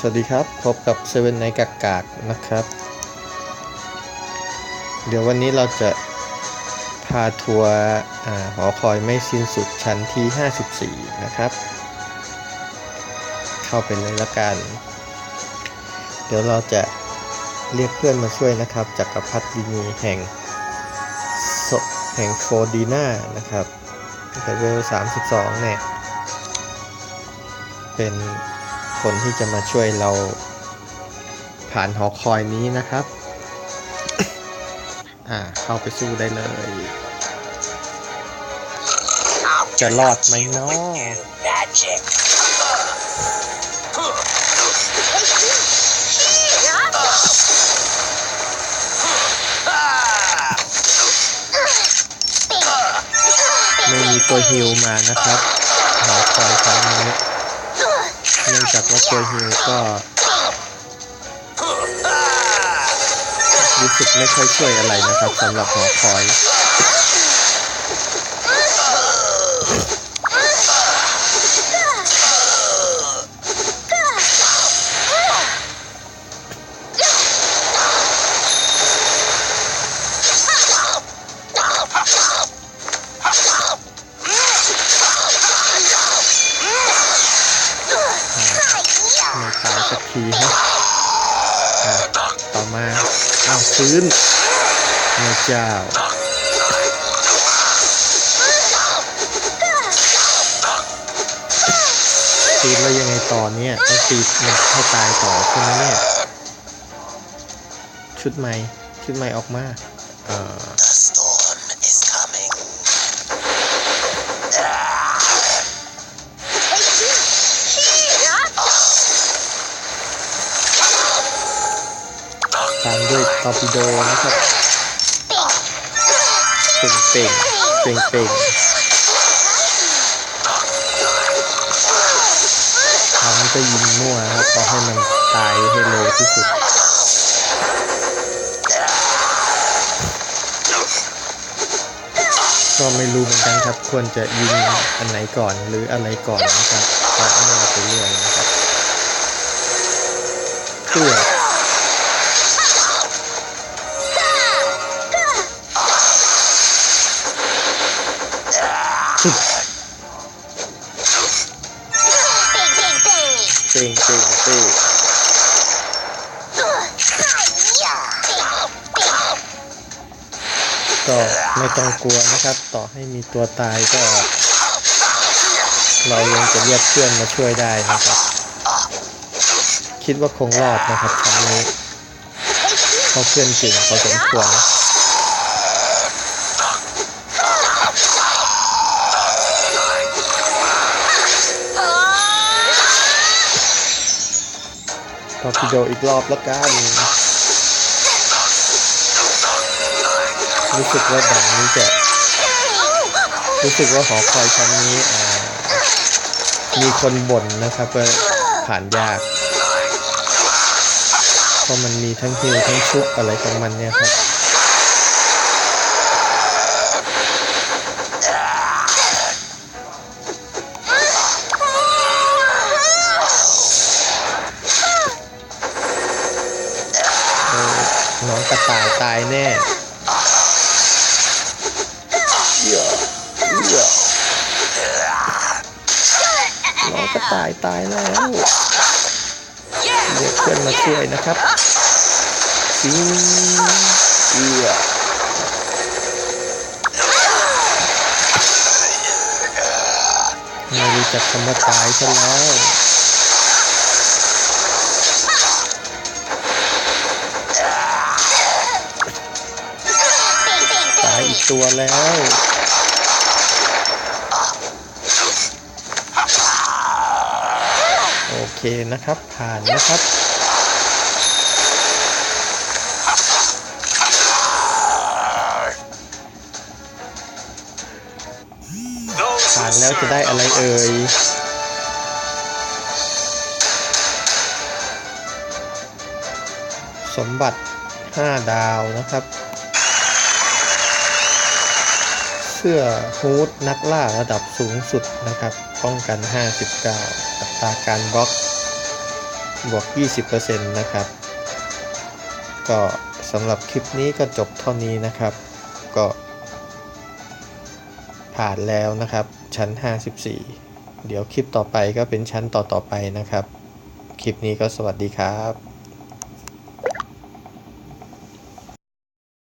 สวัสดีครับ พบกับเซเว่นไนกากากนะครับ เดี๋ยววันนี้เราจะพาทัวร์หอคอยไม่สิ้นสุดชั้นที่ 54 นะครับ เข้าไปเลยละกัน เดี๋ยวเราจะเรียกเพื่อนมาช่วยนะครับจักรพรรดินีแห่งแห่งโฟดีนานะครับเลเวล32 เนี่ย เป็น คนที่จะมาช่วยเราผ่านหอคอยนี้นะครับ อ่า เข้าไปสู้ได้เลย จะรอดไหมเนาะไม่มีตัวฮิลมานะครับหอคอยครั้งนี้เนื่อง จากว่าตัวฮิลก็รู้สึกไม่ค่อยช่วยอะไรนะครับสำหรับหอคอย สักทีฮะต่อมาอ้าวฟื้นแม่เจ้าฟื้นแล้วยังไงต่อเนี่ยต้องตีมันให้ตายต่อใช่ไหมเนี่ย ชุดใหม่ ชุดใหม่ออกมา เอ่อ ตามด้วยตอร์ปิโดนะครับเป่งเป่งเป่งเป่งคราวนี้ก็ยิงมั่วครับขอให้มันตายให้เร็วที่สุดก็ไม่รู้เหมือนกันครับ ควรจะยิงอันไหนก่อนหรืออะไรก่อนนะครับเพราะมั่วไปเรื่อยนะครับเพื่อ เป่งเป่งเป่งก็ไม่ต้องกลัวนะครับ ต่อให้มีตัวตายก็ เรายังจะเรียกเพื่อนมาช่วยได้นะครับ คิดว่าคงรอดนะครับครั้งนี้เพราะเพื่อนเก่งพอสมควร ทอร์ปิโดอีกรอบแล้วกันรู้สึกว่าแบบนี้จะรู้สึกว่าหอคอยชั้นนี้มีคนบ่นนะครับว่าผ่านยากเพราะมันมีทั้งฮิวทั้งชุบอะไรของมันเนี่ยครับ กระต่ายตายแน่เหี้ยเหี้ยน้องกระต่ายตายแล้วเรียกเพื่อนมาช่วยนะครับฟิงเอือไม่รู้จักคำว่าตายซะแล้ว ตัวแล้ว โอเคนะครับ ผ่านนะครับผ่านแล้วจะได้อะไรเอ่ยสมบัติ 5 ดาวนะครับ เสื้อฮูดนักล่าระดับสูงสุดนะครับ ป้องกัน 59 อัตราการบล็อกบวก 20%นะครับ ก็สำหรับคลิปนี้ก็จบเท่านี้นะครับ ก็ ผ่านแล้วนะครับ ชั้น 54 เดี๋ยวคลิปต่อไปก็เป็นชั้นต่อๆไปนะครับ คลิปนี้ก็สวัสดีครับ